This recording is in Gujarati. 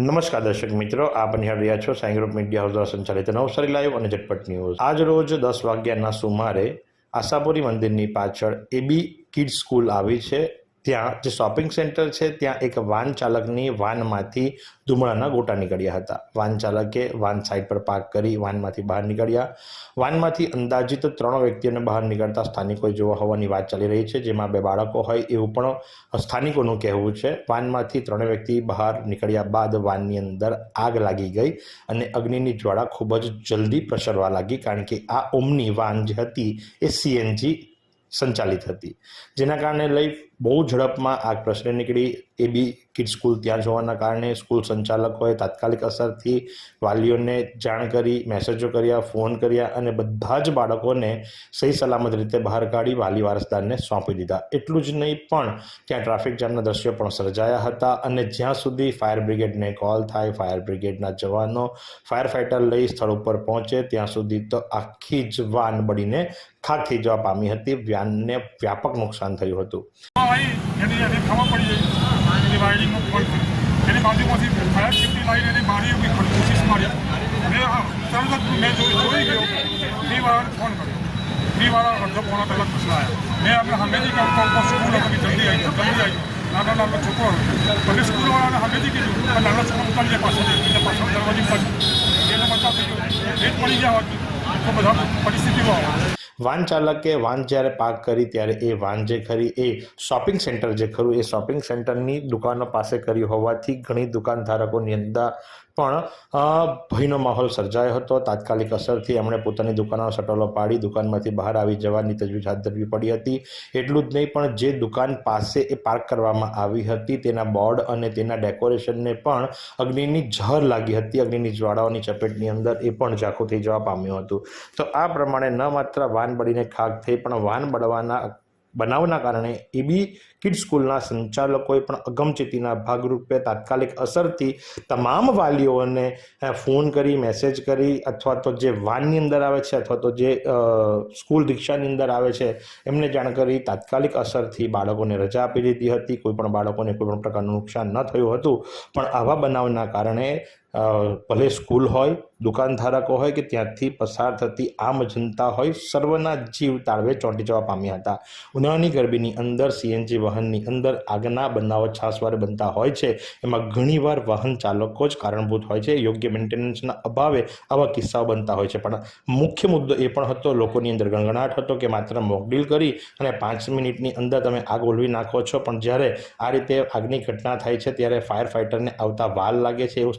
નમસ્કાર દર્શક મિત્રો, આપ નિહાળ રહ્યા છો સાંઈ ગ્રુપ મીડિયા હાઉસ દ્વારા સંચાલિત નવસારી લાઈવ અને ઝટપટ ન્યૂઝ. આજ રોજ દસ વાગ્યાના સુમારે આશાપુરી મંદિરની પાછળ એબી કિડ્સ સ્કૂલ આવી છે. ત્યાં જે શોપિંગ સેન્ટર છે, ત્યાં એક વાન ચાલકની વાનમાંથી ધૂમડાના ગોટા નીકળ્યા હતા. વાન ચાલકે વાન સાઈડ પર પાર્ક કરી વાનમાંથી બહાર નીકળ્યા. વાનમાંથી અંદાજિત ત્રણ વ્યક્તિઓને બહાર નીકળતા સ્થાનિકોએ જોવા હોવાની વાત ચાલી રહી છે, જેમાં બે બાળકો હોય એવું પણ સ્થાનિકોનું કહેવું છે. વાનમાંથી ત્રણે વ્યક્તિ બહાર નીકળ્યા બાદ વાનની અંદર આગ લાગી ગઈ અને અગ્નિની જ્વાળા ખૂબ જ જલ્દી પ્રસરવા લાગી, કારણ કે આ ઓમની વાન જે હતી એ સીએનજી સંચાલિત હતી. જેના કારણે લઈ બહુ ઝડપમાં આગ પ્રસરી નીકળી. એ બી કિડ સ્કૂલ ત્યાં જવાના કારણે સ્કૂલ સંચાલકોએ તાત્કાલિક અસરથી વાલીઓને જાણ કરી, મેસેજો કર્યા, ફોન કર્યા અને બધા જ બાળકોને સહી સલામત રીતે બહાર કાઢી વાલી વારસદારને સોંપી દીધા. એટલું જ નહીં પણ ત્યાં ટ્રાફિક જામના દ્રશ્યો પણ સર્જાયા હતા અને જ્યાં સુધી ફાયર બ્રિગેડને કોલ થાય, ફાયર બ્રિગેડના જવાનો, ફાયર ફાઇટર લઈ સ્થળ ઉપર પહોંચે, ત્યાં સુધી તો આખી જ વાન બળીને થઈ જવા પામી હતી. વાનને વ્યાપક નુકસાન થયું હતું. આવી એની એની ખબર પડી ગઈ. એની વાયરિંગનો ફોલ્ટ એની બાજુમાંથી ફાયર સેફ્ટી લાઈન એની મારી એવી ખડ કોશિશ માર્યા. મેં હા તરત મેં જોઈ જોઈ ગયો. ફ્રી વાળાને ફોન કર્યો. ફ્રી વાળા અડધો પોણા કલાક પછી આવ્યા. મેં આપણે હમેથી કહું કહું કહું સ્કૂલ હતી જલ્દી આવી જલ્દી આવી નાનો, નાના છોકરો પછી સ્કૂલવાળાને હમેથી કીધું પણ નાનો છોકરો ઉતારી જાય પાછળ એટલે પાછળ દરવાજી પાછળ એટલે બચાવ થઈ ગયો. ભેટ પડી ગયા હોત તો બધા પરિસ્થિતિમાં વાન ચાલકે વાન જ્યારે પાર્ક કરી ત્યારે એ વાન જે ખરી એ શોપિંગ સેન્ટર જે ખરું એ શોપિંગ સેન્ટરની દુકાનો પાસે કર્યું હોવાથી ઘણી દુકાનધારકોની અંદર પણ ભયનો માહોલ સર્જાયો હતો. તાત્કાલિક અસરથી એમણે પોતાની દુકાનો શટલો પાડી, દુકાનમાંથી બહાર આવી જવાની તજવીજ હાથ ધરવી પડી હતી. એટલું જ નહીં, પણ જે દુકાન પાસે એ પાર્ક કરવામાં આવી હતી, તેના બોર્ડ અને તેના ડેકોરેશનને પણ અગ્નિની ઝર લાગી હતી. અગ્નિની જ્વાળાઓની ચપેટની અંદર એ પણ ઝાંખું થઈ જવા પામ્યું હતું. તો આ પ્રમાણે ન માત્ર વાન બળીને ખાક થઈ, પણ વાન બળવાના બનાવના કારણે એબી કિડ સ્કૂલના સંચાલકોએ પણ અગમચેતીના ભાગરૂપે તાત્કાલિક અસરથી તમામ વાલીઓને ફોન કરી, મેસેજ કરી અથવા તો જે વાનની અંદર આવે છે અથવા તો જે સ્કૂલ રિક્ષાની અંદર આવે છે, એમને જાણ કરી તાત્કાલિક અસરથી બાળકોને રજા આપી દીધી હતી. કોઈ પણ બાળકોને કોઈ પણ પ્રકારનું નુકસાન ન થયું હતું. પણ આવા બનાવના કારણે ભલે સ્કૂલ હોય દુકાનધારકો હોય કે ત્યાંથી પસાર થતી આમ જનતા હોય, સર્વના જીવ તાળવે ચોંટી જવા પામ્યા હતા. ઉનાળાની ગરબીની અંદર સીએનજી વાહનની અંદર આગના બનાવો છાસવારે બનતા હોય છે. એમાં ઘણીવાર વાહન ચાલકો જ કારણભૂત હોય છે. યોગ્ય મેન્ટેનન્સના અભાવે આવા કિસ્સાઓ બનતા હોય છે. પણ મુખ્ય મુદ્દો એ પણ હતો, લોકોની અંદર ગણગણાટ હતો કે માત્ર મોકડીલ કરી અને પાંચ મિનિટની અંદર તમે આગ ઓલવી નાખો છો. પણ જ્યારે આ રીતે આગની ઘટના થાય છે, ત્યારે ફાયર ફાઇટરને આવતા વાલ લાગે છે એવું